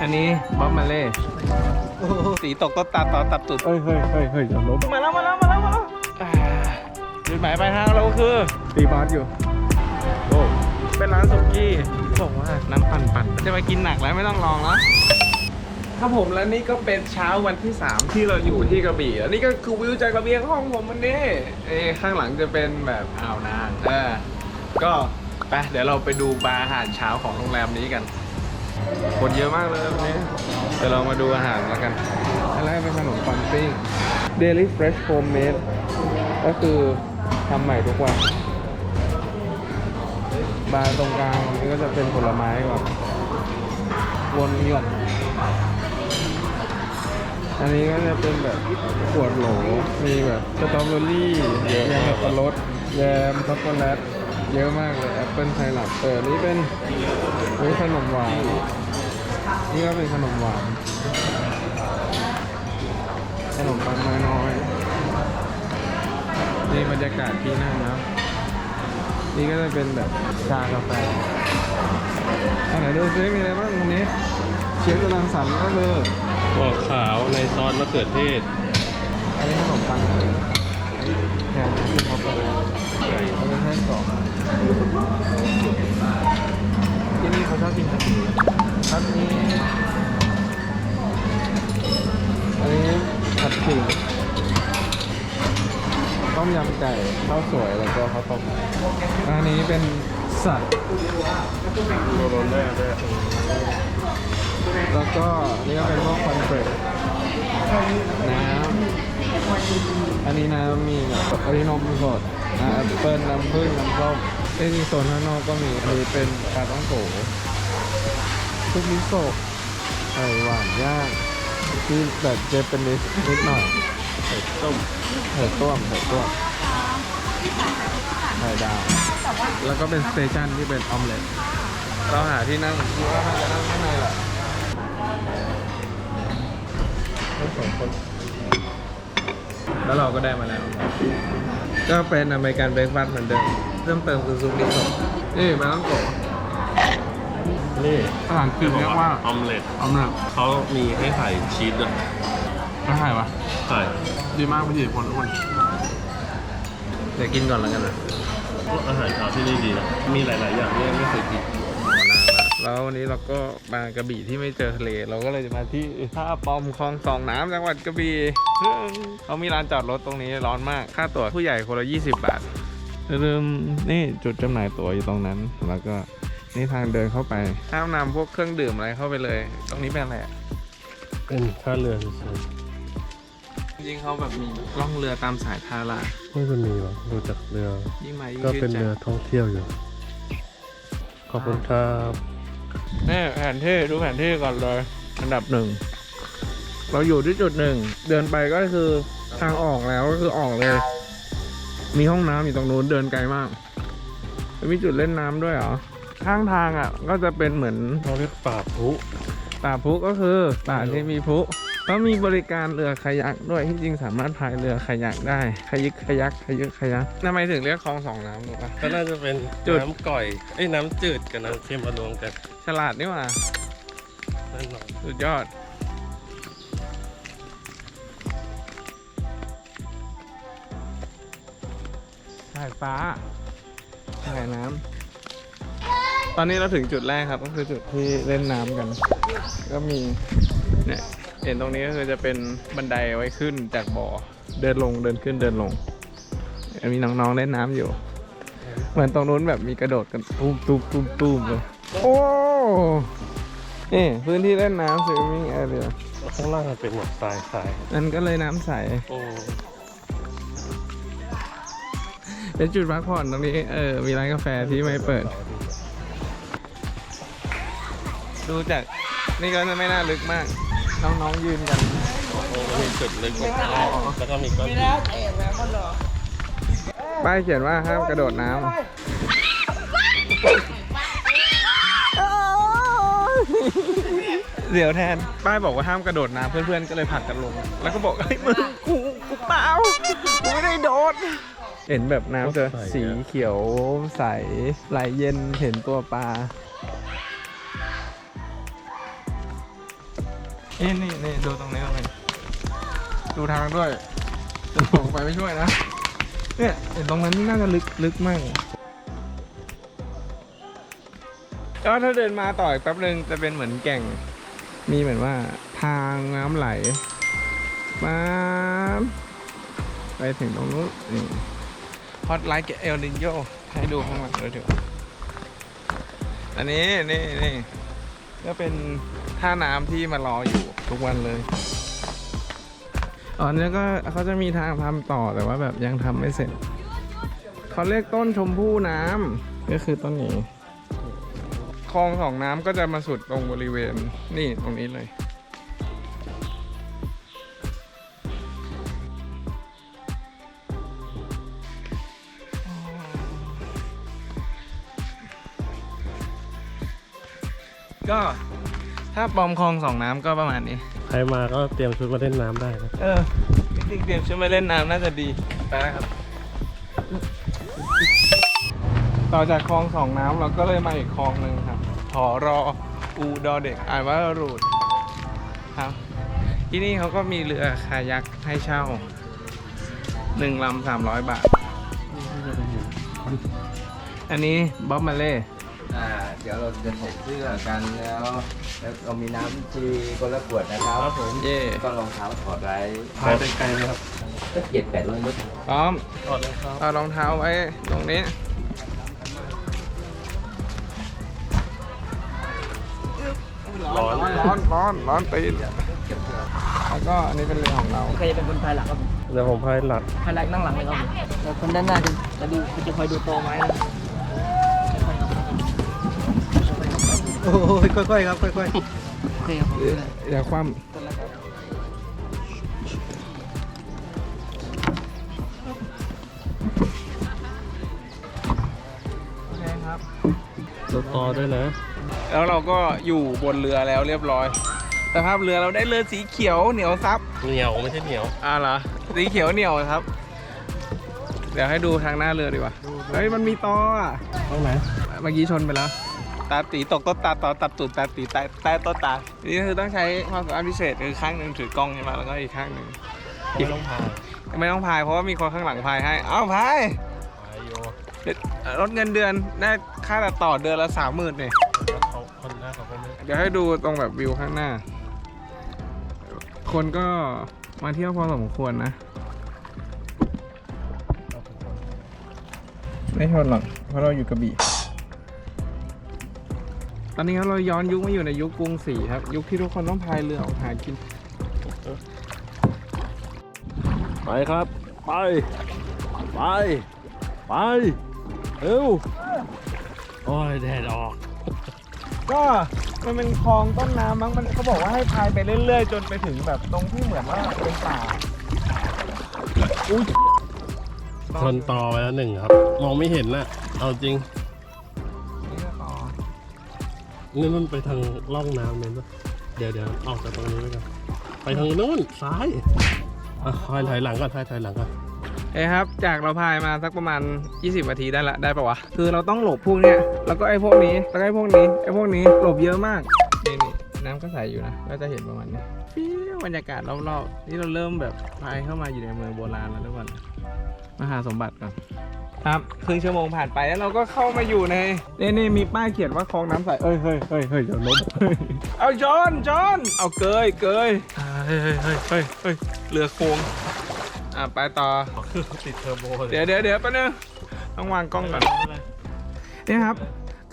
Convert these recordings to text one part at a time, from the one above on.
อันนี้บ๊อบมาเล่โอ้โหสีตกต้นตาต่อตับตุดเฮ้ยเฮ้ยเฮ้ยเฮ้ยอย่าล้มมาแล้วมาแล้วมาแล้วมาแล้วอ่าจุดหมายปลายทางเราคือ ตีบาสอยู่โอ้เป็นร้านสุกี้บอกว่าน้ำปั่นปั่นจะมากินหนักแล้วไม่ต้องลองแล้วครับผมและนี่ก็เป็นเช้าวันที่ 3 ที่เราอยู่ที่กระบี่แล้วนี่ก็คือวิวจากระเบียงห้องผมมันนี่เอ้ข้างหลังจะเป็นแบบอ่าวนางเออก็ไปเดี๋ยวเราไปดูบาร์อาหารเช้าของโรงแรมนี้กัน คนเยอะมากเลยวันนี้เดี๋ยวเรามาดูอาหารแล้วกันอันแรกเป็นขนมปังปิ้ง Daily Fresh Homemade ก็คือทำใหม่ทุกวัน บาร์ตรงกลางนี่ก็จะเป็นผลไม้แบบวนหย่อนอันนี้ก็จะเป็นแบบขวดโหล มีแบบสตรอเบอรี่แยมสับปะรดแยมช็อกโกแลตเยอะมากเลยแอป เปิลไทลับเออนี่เป็นนี่ขนมหวาน นี่ก็เป็นขนมหวาน ขนมปังน้อยๆนี่บรรยากาศที่นั่งนะครับนี่ก็จะเป็นแบบชากาแฟอันไหนดูซิมีอะไรบ้างตรงนี้ เชฟกำลังสั่นก็คือถั่วขาวในซอสมะเขือเทศ อันนี้ขนมปังแทนที่เขาไปอันนี้แค่สอง ที่นี่เขาชอบกินผัดหมี่ผัดนี้อันนี้ผัดขิงต้มยำไก่ข้าวสวยแล้วก็ข้าวต้มอันนี้เป็นสัตว์โรโรเล่ด้วยแล้วก็นี่ก็เป็นพวกคอนเฟรชน้ำอันนี้น้ำมีแบบอันนี้นมสด แอปเปิ้ลน้ำผึ้งน้ำส้มไอ้นี่โซนข้างนอกก็มีอันนี้เป็นปลาต้องโกซุปมิโซะไข่หวานย่างที่แบบเจแปนิสนิดหน่อยไข่ต้มไข่ต้มไข่ต้มไข่ดาว แล้วก็เป็นสเตชันที่เป็นออมเล็ตเราหาที่นั่งคิดว่าน่าจะนั่งข้างในแหละทั้งสองคน แล้วเราก็ได้มาแล้ว ก็เป็นอเมริกันเบรกฟาสต์เหมือนเดิมเพิ่มเติมคือซุปมิโซะนี่มาต้องโกะนี่ภาษาอังกฤษเรียกว่าออมเล็ตออมเล็ตเขามีให้ใส่ชีสด้วยไม่ใช่ปะใส่ดีมากพี่ผลอ้วนเดี๋ยวกินก่อนแล้วกันนะพวกอาหารเช้าที่นี่ดีนะมีหลาย ๆ อย่างที่ไม่เคยกิน แล้ววันนี้เราก็มากระบี่ที่ไม่เจอทะเล เราก็เลยจะมาที่ท่าปอมคลองสองน้ำจังหวัดกระบี่เขามีร้านจอดรถตรงนี้ร้อนมาก ค่าตั๋วผู้ใหญ่คนละ 20 บาทลืมนี่จุดจำหน่ายตั๋วอยู่ตรงนั้น แล้วก็นี่ทางเดินเข้าไปห้ามนำพวกเครื่องดื่มอะไรเข้าไปเลย ตรงนี้เป็นอะไรอะเป็นท่าเรือเฉยจริงๆเขาแบบมีล่องเรือตามสายทาราๆไม่จะมีหรอกดูจากเรือยิ่งมายิ่งก็ชื่เป็นนใจเรือท่องเที่ยวอยู่ขอบคุณครับ นี่แผนที่ดูแผนที่ก่อนเลย อันดับหนึ่ง เราอยู่ที่จุดหนึ่ง เดินไปก็คือทางออกแล้วก็คือออกเลย มีห้องน้ำอยู่ตรงนู้นเดินไกลมากแล้วมีจุดเล่นน้ำด้วยเหรอ ข้างทางอะ ก็จะเป็นเหมือน เราเรียกป่าพรุป่าพุก็คือป่าที่มีพุ ก็มีบริการเรือคายักด้วยที่จริงสามารถพายเรือคายักได้คายึกคายักคายึกคายักทำไมถึงเรียกคลองสองน้ำหนูปะก็น่าจะเป็นจุดน้ำก่อยไอ้ยน้ำจืดกับน้ำเค็มมารวมกันฉลาดนี่หว่าแน่นอนสุดยอดสายฟ้าสายน้ำ ตอนนี้เราถึงจุดแรกครับ ก็คือจุดที่เล่นน้ำกัน ก็มีเนี่ย เห็นตรงนี้ก็คือจะเป็นบันไดไว้ขึ้นจากบ่อ เดินลงเดินขึ้นเดินลง มีน้องๆเล่นน้ำอยู่ เหมือนตรงนู้นแบบมีกระโดดกันตุ้มตุ้มตุ้มตุ้มเลยโอ้นี่พื้นที่เล่นน้ำ swimming area ข้างล่างมันเป็นแบบทรายทรายนั่นก็เลยน้ำใส โอ้เป็นจุดพักผ่อนตรงนี้ เออ มีร้านกาแฟที่ไม่เปิด ดูจาก นี่ก็ไม่น่าลึกมาก น้องๆยืนกันโอ้มีจุดลึกของแล้วก็มีก้อนหินป้ายเขียนว่าห้ามกระโดดน้ำเดี๋ยวแทน ป้ายบอกว่าห้ามกระโดดน้ำเพื่อนๆก็เลยผลักกันลง แล้วก็บอกเฮ้ยมึงกูกูเปล่ากูไม่ได้โดด เห็นแบบน้ำจะสีเขียวใสไหลเย็นเห็นตัวปลา นี่นี่นี่ดูตรงนี้ตรงนี้ดูทางด้วยจะส่งไปไม่ช่วยนะ เนี่ยเห็นตรงนั้นนี่น่าจะลึกลึกมากแล้วถ้าเดินมาต่ออีกแป๊บนึงจะเป็นเหมือนแก่ง มีเหมือนว่าทางน้ำไหลมาไปถึงตรงนู้นนี่ฮอตไลท์เอลนิโยให้ดูข้างหลังด้วยเถอะอันนี้นี่นี่ก็เป็น ท่าน้ำที่มารออยู่ทุกวันเลยอ๋อเนี่ยก็เขาจะมีทางทำต่อแต่ว่าแบบยังทำไม่เสร็จเขาเรียกต้นชมพู่น้ำก็คือต้นนี้คลองสองน้ำก็จะมาสุดตรงบริเวณนี่ตรงนี้เลยก็ ถ้าปอมคลองสองน้ำก็ประมาณนี้ ใครมาก็เตรียมชุดมาเล่นน้ำได้นะเออจริงๆเตรียมชุดมาเล่นน้ำน่าจะดีไปนะครับ ต่อจากคลองสองน้ำเราก็เลยมาอีกคลองหนึ่งครับหอรออูดอเด็กอ่านว่ารูดครับ ที่นี่เขาก็มีเรือคายักให้เช่าหนึ่งลำสามร้อยบาท อันนี้บ๊อบมาเล่ อ่าเดี๋ยวเราจะใส่เสื้อกันแล้ว แล้วเรามีน้ำทีคนละขวดนะครับเย่ก็รองเท้าถอดไว้พายไปไกลไหมครับก็เจ็ดแปดร้อยเมตรพร้อมถอดเลยครับเอารองเท้าไว้ตรงนี้ร้อนร้อนร้อนร้อนตีนแล้วก็อันนี้เป็นเรือของเราใครจะเป็นคนพายหลักครับผมเดี๋ยวผมพายหลักพายหลักนั่งหลังเลยครับผมแล้วคนด้านหน้าจะจะดูจะคอยดูโตไม้นะ โอ้ยค่อยๆครับค่อยๆโอเคครับผมเดี๋ยวความโอเคครับตัวต่อด้วยนะแล้วเราก็อยู่บนเรือแล้วเรียบร้อย แต่ภาพเรือเราได้เรือสีเขียวเหนียวซับ เหนียวไม่ใช่เหนียว อ่าเหรอสีเขียวเหนียวครับ เดี๋ยวให้ดูทางหน้าเรือดีกว่า เฮ้ย มันมีตออะตรงไหน เมื่อกี้ชนไปแล้ว ตาตีตกต้นตาต่อตัดตูดตาตีใต้ใต้ต้นตานี่คือต้องใช้ความสามารถพิเศษคือข้างหนึ่งถือกล้องใช่ไหมแล้วก็อีกข้างหนึ่งไม่ต้องพายไม่ต้องพายเพราะว่ามีคนข้างหลังพายให้ เอ้าพายพายโยเดี๋ยวลดเงินเดือนได้ค่าตัดต่อเดือนละสามหมื่นเนี่ยแล้วเขาคนหน้าเขาก็ไม่เดี๋ยวให้ดูตรงแบบวิวข้างหน้า คนก็มาเที่ยวพอสมควรนะ ไม่ชนหรอกเพราะเราอยู่กระบี่ ตอนนี้ครับเราย้อนยุคมาอยู่ในยุคกรุงศรีครับ ยุคที่ทุกคนต้องพายเรือออกหากิน ไปครับ ไป ไป ไป เร็ว โอ้ยแดดออก ก็มันเป็นคลองต้นน้ำมั้งมันเขาบอกว่าให้พายไปเรื่อยๆ จนไปถึงแบบตรงที่เหมือนว่าเป็นป่าอุ้ยชนต่อไปแล้วหนึ่งครับ มองไม่เห็นน่ะเอาจริงนี่ก็ต่อ นี่มันไปทางล่องน้ำเลยนะเดี๋ยวเดี๋ยวออกจากตรงนี้ไปกันไปทางนู้นซ้ายอะถอยถอยหลังก่อนถอยถอยหลังก่อนเอ้ยครับ จากเราพายมาสักประมาณ 20นาทีได้ละได้ปะวะ คือเราต้องหลบพวกเนี้ย แล้วก็ไอ้พวกนี้ แล้วก็ไอ้พวกนี้ ไอ้พวกนี้ หลบเยอะมาก นี่นี่น้ำก็ใสอยู่นะ ก็จะเห็นประมาณนี้ฟิวบรรยากาศรอบๆ นี่เราเริ่มแบบพายเข้ามาอยู่ในเมืองโบราณแล้วทุกคนมาหาสมบัติก่อนครับครึ่งชั่วโมงผ่านไปแล้วเราก็เข้ามาอยู่ในนี่นี่มีป้ายเขียนว่าคลองน้ำใสเอ้ยเฮ้ยเฮ้ยเฮ้ยเดี๋ยวล้มเฮ้ยเอาจอนจอนเอาเกยเกยเฮ้ยเฮ้ยเฮ้ยเฮ้ยเฮ้ยเรือโค้งอะไปต่อติดเทอร์โบเดี๋ยวเดี๋ยวเดี๋ยวแป๊บนึงต้องวางกล้องก่อนเนี่ยครับ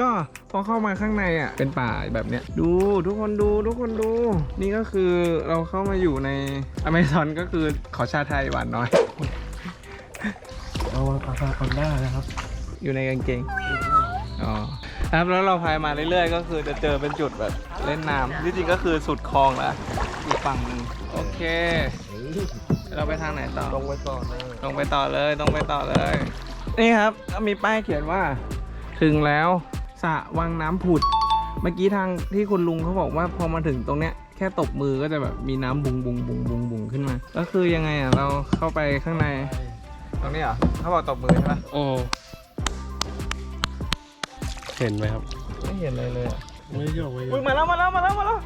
ก็พอเข้ามาข้างในอะ เป็นป่าแบบเนี้ย ดูทุกคนดูทุกคนดู นี่ก็คือเราเข้ามาอยู่ในอเมซอนก็คือขอชาไทยหวานน้อย ระวังอาคาคอนด้านะครับอยู่ในกางเกง อ๋อครับแล้วเราพายมาเรื่อยๆ ก็คือจะเจอเป็นจุดแบบเล่นน้ำที่จริงก็คือสุดคลองแล้วอีกฝั่งหนึ่งโอเค เราไปทางไหนต่อ ลงไปต่อเลยตรงไปต่อเลยตรงไปต่อเลย นี่ครับ มีป้ายเขียนว่า ถึงแล้ว สระวังน้ำผุด เมื่อกี้ทางที่คุณลุงเขาบอกว่าพอมาถึงตรงเนี้ยแค่ตบมือก็จะแบบมีน้ำบุงบุงบุงบุงบุงขึ้นมา ก็คือยังไงอะเราเข้าไปข้างใน ตรงนี้เหรเขาบอกตบมือใช่ปะโอ้เห็นไหมครับ ไม่เห็นเลยเลยไม่เยอะไม่เยอะมาแล้วมาแล้วมาแล้วมาแล้ว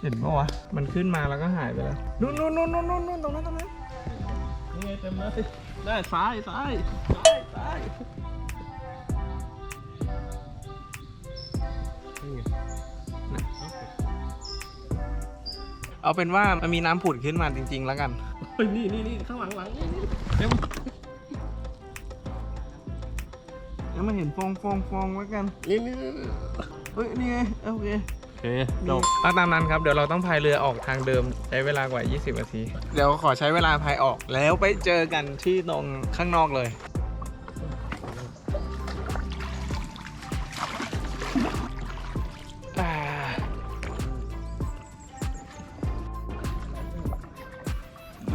เห็นปะวะ มันขึ้นมาแล้วก็หายไปแล้ว นู่นนู่นนู่นนู่นนู่นตรงนั้นตรงนั้นนี่ไงเต็มเลย ได้ซ้ายซ้ายซ้ายซ้ายนี่ไงเอาเป็นว่ามันมีน้ำผุดขึ้นมาจริง ๆ แล้วกันเฮ้ยนี่นี่นี่ข้างหลังหลังนี่นี่เต็มแล้วมันเห็นฟองฟองฟองไว้กันนี่นี่นี่เฮ้ยนี่ไงโอเค โอเคจบเอาตามนั้นครับ เดี๋ยวเราต้องพายเรือออกทางเดิมใช้เวลากว่า 20 นาที เดี๋ยวขอใช้เวลาพายออกแล้วไปเจอกันที่ตรงข้างนอกเลยอ่า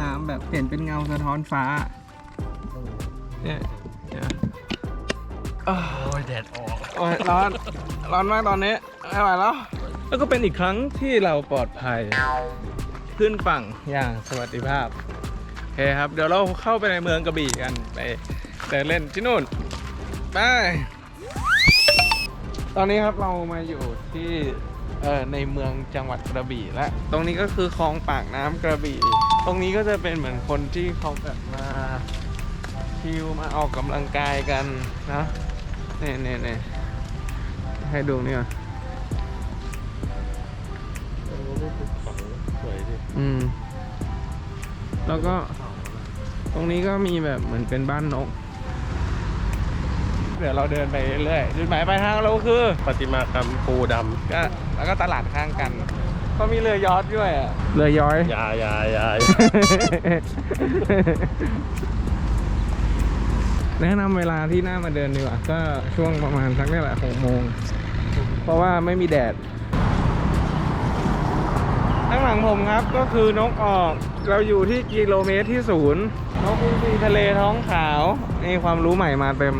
น้ำแบบเห็นเป็นเงาสะท้อนฟ้า เนี่ยเนี่ยอ้าวโอ้ยแดดออก โอ้ยร้อน ร้อนมากตอนนี้ไม่ไหวแล้ว แล้วก็เป็นอีกครั้งที่เราปลอดภัย ขึ้นฝั่งอย่างสวัสดิภาพ โอเคครับ เดี๋ยวเราเข้าไปในเมืองกระบี่กันไปเดินเล่นที่นู่นไปตอนนี้ครับเรามาอยู่ที่เอ่อในเมืองจังหวัดกระบี่และ ตรงนี้ก็คือคลองปากน้ำกระบี่ ตรงนี้ก็จะเป็นเหมือนคนที่เขาแบบมาชิลมาออกกำลังกายกันนะเนี่นี่นี่ยให้ดูนี่ก่อน อืม แล้วก็ ตรงนี้ก็มีแบบเหมือนเป็นบ้านนก เดี๋ยวเราเดินไปเรื่อยจุดหมายปลายทางเราคือประติมากรรมปูดก็แล้วก็ตลาดข้างกันก็มีเรือยอชต์ด้วยอะเรือยอยำอยาอยาอยาแนะนำเวลาที่น่ามาเดินดีกว่า ก็ช่วงประมาณสักนี่แหละหกโมง เพราะว่าไม่มีแดด ข้างหลังผมครับก็คือนกออกเราอยู่ที่กิโลเมตรที่ศูนย์นกอินทรีทะเลท้องขาวนี่ความรู้ใหม่มาเต็ม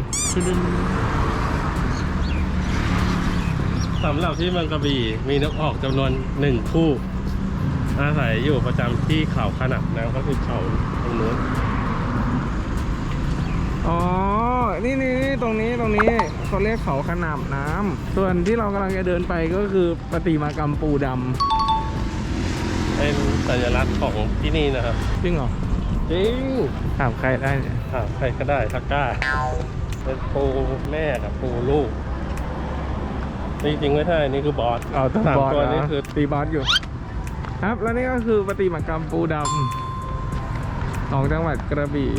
สำหรับที่เมืองกระบี่มีนกออกจำนวนหนึ่งคู่ อาศัยอยู่ประจำที่เขาขนับนะก็คือเขาตรงนู้นอ๋อนี่นี่นี่ตรงนี้ตรงนี้เขาเรียกเขาขนาบน้ำส่วนที่เรากำลังจะเดินไปก็คือปฏิมากรรมปูด เป็นสัญลักษณ์ของที่นี่นะครับำจริงเหรอ จริง ถามใครได้เนี่ยถามใครก็ได้ทักกล้า เป็นปูแม่กับปูลูกนี่จริงไม่ใช่ นี่คือบอสเอาตัวสามบอสตัวเหรนี้อคือ ตีบอสอยู่ ครับ แล้วนี่ก็คือปฏิมากรรมปูดำของจังหวัดกระบี่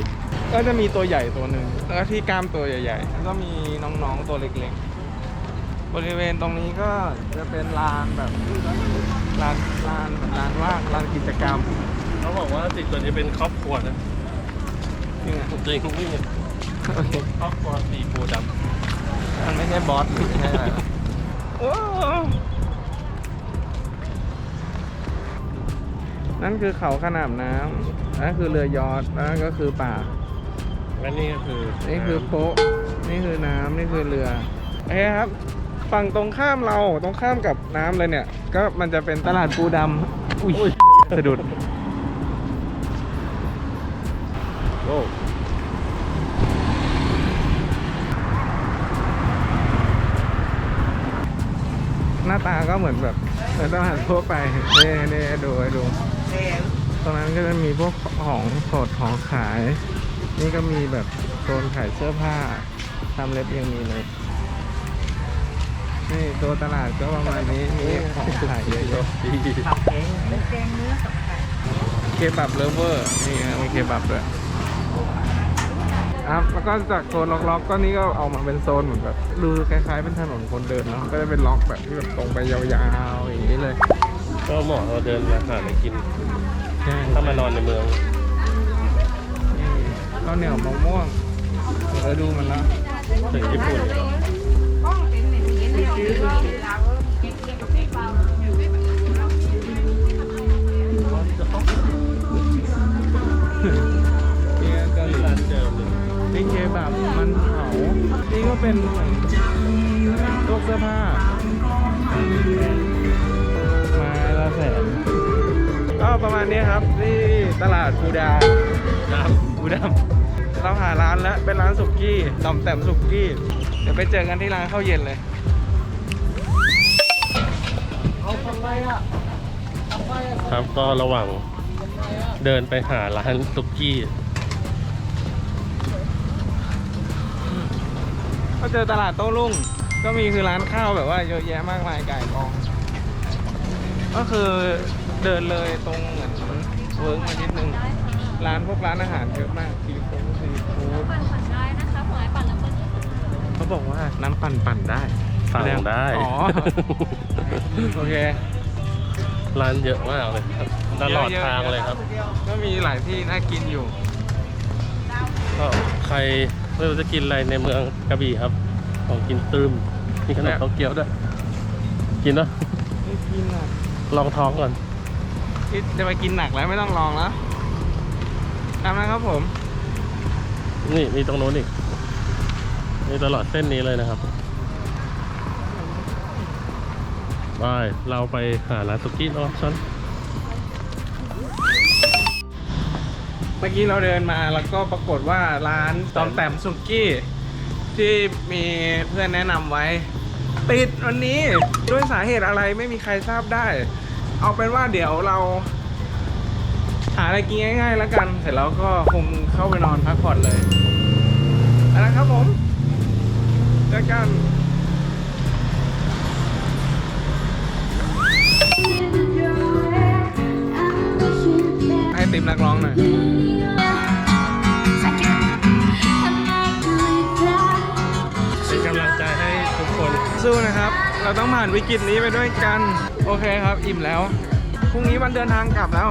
ก็จะมีตัวใหญ่ตัวหนึ่ง แล้วก็ที่กล้ามตัวใหญ่ๆแล้วก็มีน้องๆตัวเล็กๆ บริเวณตรงนี้ก็จะเป็นลานแบบ ลานลานลานว่างลานกิจกรรมเขาบอกว่าติดตัวนี้เป็นครอบครัวนะนี่ไงจริงนี่โอเคครอบครัวสีปูดมันไม่ใช่บอสไม่ใช่อะไรโอ้นั่นคือเขาขนาบน้ำนั่นคือเรือยอชต์แล้วนั่นก็คือป่าำและนี่ก็คือ นี่คือโป๊ะนี่คือน้ำนี่คือเรือ โอเคครับ ฝั่งตรงข้ามเราตรงข้ามกับน้ำเลยเนี่ย ก็มันจะเป็นตลาดปูดำอุ้ยสะดุดโอ้หน้าตาก็เหมือนแบบเหมือนตลาดทั่วไปนี่นี่ดูให้ดู ตรงนั้นก็จะมีพวกของสดของขาย นี่ก็มีแบบโซนขายเสื้อผ้าทำเล็บยังมีเลย นี่ตัวตลาดก็ประมาณนี้มีของขายเยอะๆดีเคบับเลฟเวอร์นี่ฮะมีเคบับด้วยครับแล้วก็จากโซนล็อกๆก็นี่ก็เอามาเป็นโซนเหมือนแบบดูคล้ายๆเป็นถนนคนเดินเนาะก็จะเป็นล็อกแบบที่แบบตรงไปยาวๆอย่างนี้เลย ก็เหมาะเราเดินมาหาอะไรกินใช่ถ้ามานอนในเมืองข้าวเหนียวมะม่วงเออดูมันละถึงญี่ปุ่นเลยเหรอ นี่ก็ร้านเดิมเลยนี่เคบับมันเผา นี่ก็เป็นเหมือนพวกเสื้อผ้ามาละแสนก็ประมาณนี้ครับที่ตลาดปูดาน้ปูดำเราหาร้านแล้วเป็นร้านสุกี้ต่อมแต้มสุกี้ เดี๋ยวไปเจอกันที่ร้านข้าวเย็นเลย ครับก็ระหว่างเดินไปหาร้านสุกี้ก็เจอตลาดโต้รุ่ง ก็มีคือร้านข้าวแบบว่าเยอะแยะมากมายไก่กอง ก็คือเดินเลยตรงเหมือนเวิร์กมานิดนึง ร้านพวกร้านอาหารเยอะมากซีฟู้ดซีฟู้ดปั่นปั่นได้นะคะผลไม้ปั่นแล้วเปิดเขาบอกว่าน้ำปั่นปั่นได้ สั่งได้ อ๋อ โอเค ร้านเยอะมากเลยครับตลอดทางเลยครับ ก็มีหลายที่น่ากินอยู่ ก็ใครไม่รู้จะกินอะไรในเมืองกระบี่ครับ ของกินตืมมีขนมโตเกียวด้วย กินเนาะไม่กินอะลองท้องก่อนนี่จะไปกินหนักแล้วไม่ต้องลองแล้วตามนะครับผม นี่มีตรงโน้นอีกนี่ตลอดเส้นนี้เลยนะครับ ไปเราไปหาร้านสุกี้เนาะชันเมื่อกี้เราเดินมาแล้วก็ปรากฏว่าร้านตอมแต้มสุกี้ ที่มีเพื่อนแนะนำไว้ ปิดวันนี้ด้วยสาเหตุอะไรไม่มีใครทราบได้ เอาเป็นว่าเดี๋ยวเรา หาอะไรกินง่ายๆแล้วกัน เสร็จแล้วก็คงเข้าไปนอนพักผ่อนเลยเอาละครับผมเจอกัน ติมนักร้องหน่อย เป็นกำลังใจให้ทุกคน สู้นะครับ เราต้องผ่านวิกฤตนี้ไปด้วยกัน โอเคครับ อิ่มแล้ว พรุ่งนี้วันเดินทางกลับแล้ว